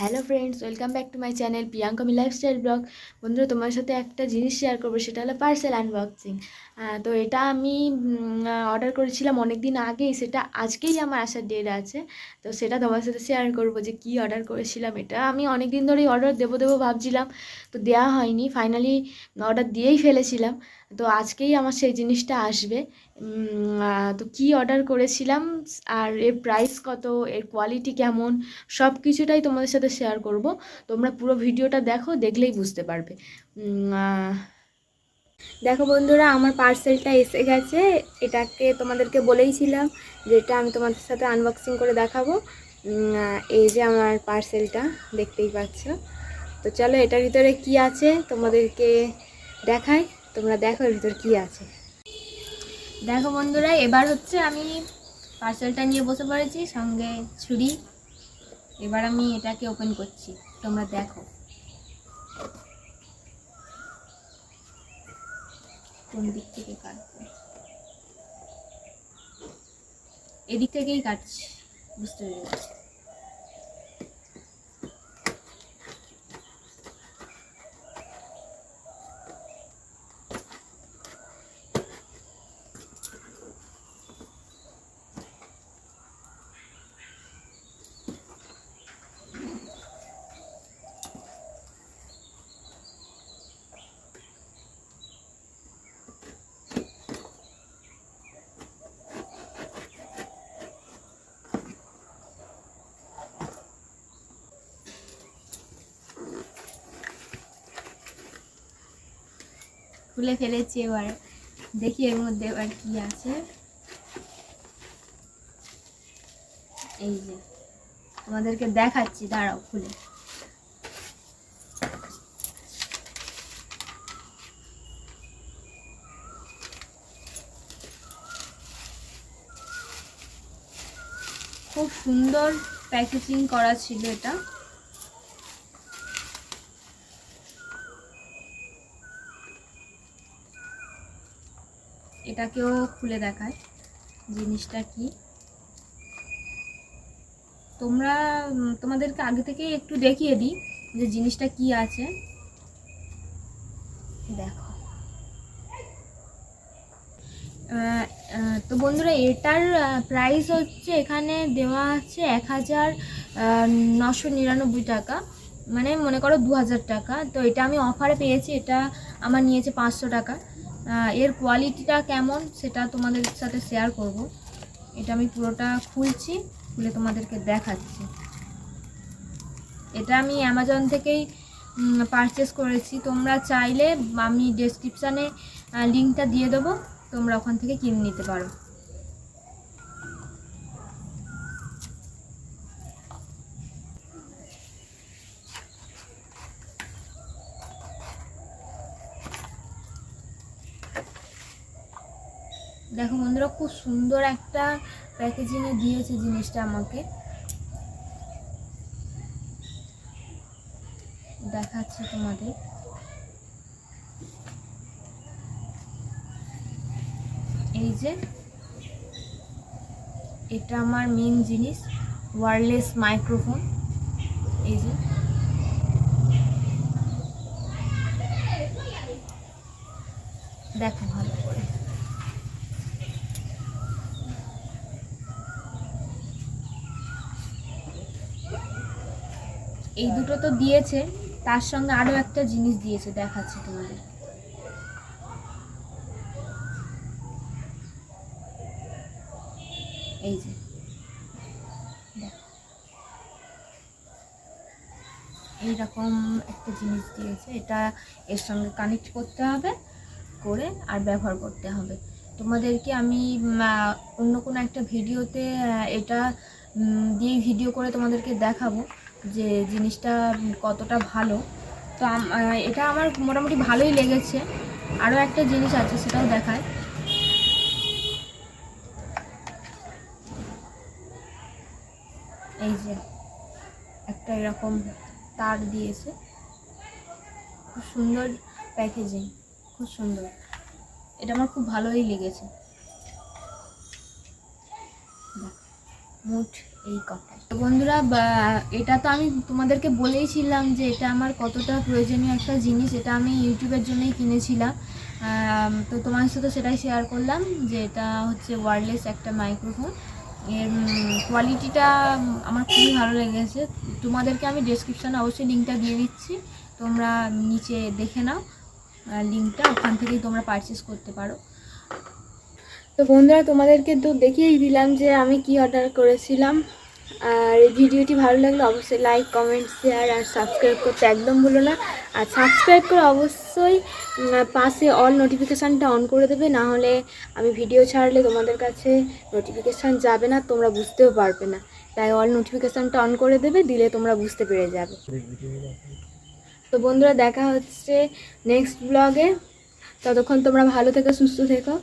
Hello friends, welcome back to my channel প্রিয়াঙ্কামি lifestyle blog বন্ধুরা, তোমার সাথে একটা জিনিস শেয়ার করব, সেটা হলো পার্সেল আনবক্সিং তো এটা আমি অর্ডার করেছিলাম অনেক দিন আগেই, সেটা আজকেই আমার আসার ডেট আছে। তো সেটা তোমার সাথে শেয়ার করব যে কী অর্ডার করেছিলাম এটা। আমি অনেক দিন ধরেই অর্ডার দেবো দেবো ভাবছিলাম, তো দেওয়া হয়নি। ফাইনালি অর্ডার দিয়েই ফেলেছিলাম। তো আজকেই আমার সেই জিনিসটা আসবে। তো কি অর্ডার করেছিলাম? আর এর প্রাইস কত? এর কোয়ালিটি কেমন? সব কিছুটাই তোমাদের সাথে শেয়ার করব। তোমরা পুরো ভিডিওটা দেখো, দেখলেই বুঝতে পারবে। দেখো বন্ধুরা, আমার পার্সেলটা এসে গেছে। এটাকে তোমাদেরকে বলেইছিলাম যে এটা আমি তোমাদের সাথে আনবক্সিং করে দেখাবো। এই যে আমার পার্সেলটা দেখতেই পাচ্ছ। তো চলো, এটার ভিতরে কি আছে তোমাদেরকে দেখাই। তোমরা দেখো এর ভিতর কী আছে। দেখো বন্ধুরা, এবার হচ্ছে আমি পার্সেলটা নিয়ে বসে পড়েছি, সঙ্গে ছুরি। এবার আমি এটাকে ওপেন করছি, তোমরা দেখো। কোন দিক থেকে কাটবো? এদিক থেকেই কাটছি, বুঝতে পেরেছি। খুলে ফেলেছি এবার। দেখি এর মধ্যে এবার কি আছে। এই যে, তোমাদেরকে দেখাচ্ছি, দাঁড়াও খুলে। খুব সুন্দর প্যাকেজিং করা ছিল এটা। এটাকেও খুলে দেখায় জিনিসটা কি। তোমরা তোমাদেরকে আগে থেকেই একটু দেখিয়ে দিই যে জিনিসটা কি আছে। দেখো। তো বন্ধুরা, এটার প্রাইস হচ্ছে এখানে দেওয়া আছে এক হাজার নশো নিরানব্বই টাকা। মানে মনে করো দু হাজার টাকা। তো এটা আমি অফারে পেয়েছি, এটা আমার নিয়েছে পাঁচশো টাকা। এর কোয়ালিটিটা কেমন সেটা তোমাদের সাথে শেয়ার করব। এটা আমি পুরোটা খুলছি, খুলে তোমাদেরকে দেখাচ্ছি। এটা আমি অ্যামাজন থেকেই পারচেস করেছি। তোমরা চাইলে আমি ডেসক্রিপশানে লিঙ্কটা দিয়ে দেবো। তোমরা ওখান থেকে কিনে নিতে পারো। দেখো বন্ধুরা, খুব সুন্দর একটা প্যাকেজিংয়ে দিয়েছে জিনিসটা আমাকে। দেখাচ্ছি তোমাদের। এই যে, এটা আমার মেন জিনিস ওয়ারলেস মাইক্রোফোন এই যে। দেখো ভালো করে এই দুটো তো দিয়েছে, তার সঙ্গে আরও একটা জিনিস দিয়েছে, দেখাচ্ছি তোমাদের। এই যে। এইরকম একটা জিনিস দিয়েছে, এটা এর সঙ্গে কানেক্ট করতে হবে, করে আর ব্যবহার করতে হবে। তোমাদেরকে আমি অন্য কোনো একটা ভিডিওতে এটা দিয়ে ভিডিও করে তোমাদেরকে দেখাবো। যে জিনিসটা কতটা ভালো। তো এটা আমার মোটামুটি ভালোই লেগেছে। আরও একটা জিনিস আছে, সেটাও দেখায়। এই যে, একটা এরকম তার দিয়েছে। খুব সুন্দর প্যাকেজিং, খুব সুন্দর। এটা আমার খুব ভালোই লেগেছে। মুঠ এই কথাই। তো বন্ধুরা এটা তো আমি তোমাদেরকে বলেইছিলাম যে এটা আমার কতটা প্রয়োজনীয় একটা জিনিস, এটা আমি ইউটিউবের জন্যই কিনেছিলাম। তো তোমার সাথে সেটাই শেয়ার করলাম যে এটা হচ্ছে ওয়ারলেস একটা মাইক্রোফোন এর কোয়ালিটিটা আমার খুবই ভালো লেগেছে। তোমাদেরকে আমি ডেসক্রিপশানে অবশ্যই লিঙ্কটা দিয়ে দিচ্ছি। তোমরা নিচে দেখে নাও লিঙ্কটা ওখান থেকেই তোমরা পারচেস করতে পারো। তো বন্ধুরা, তোমাদেরকে তো দেখিয়েই দিলাম যে আমি কি অর্ডার করেছিলাম। আর এই ভিডিওটি ভালো লাগলে অবশ্যই লাইক কমেন্ট শেয়ার আর সাবস্ক্রাইব করতে একদম ভুলো না। আর সাবস্ক্রাইব করে অবশ্যই পাশে অল নোটিফিকেশানটা অন করে দেবে, না হলে আমি ভিডিও ছাড়লে তোমাদের কাছে নোটিফিকেশান যাবে না, তোমরা বুঝতেও পারবে না। তাই অল নোটিফিকেশানটা অন করে দেবে, দিলে তোমরা বুঝতে পেরে যাবে। তো বন্ধুরা, দেখা হচ্ছে নেক্সট ব্লগে ততক্ষণ তোমরা ভালো থেকো, সুস্থ থেকো।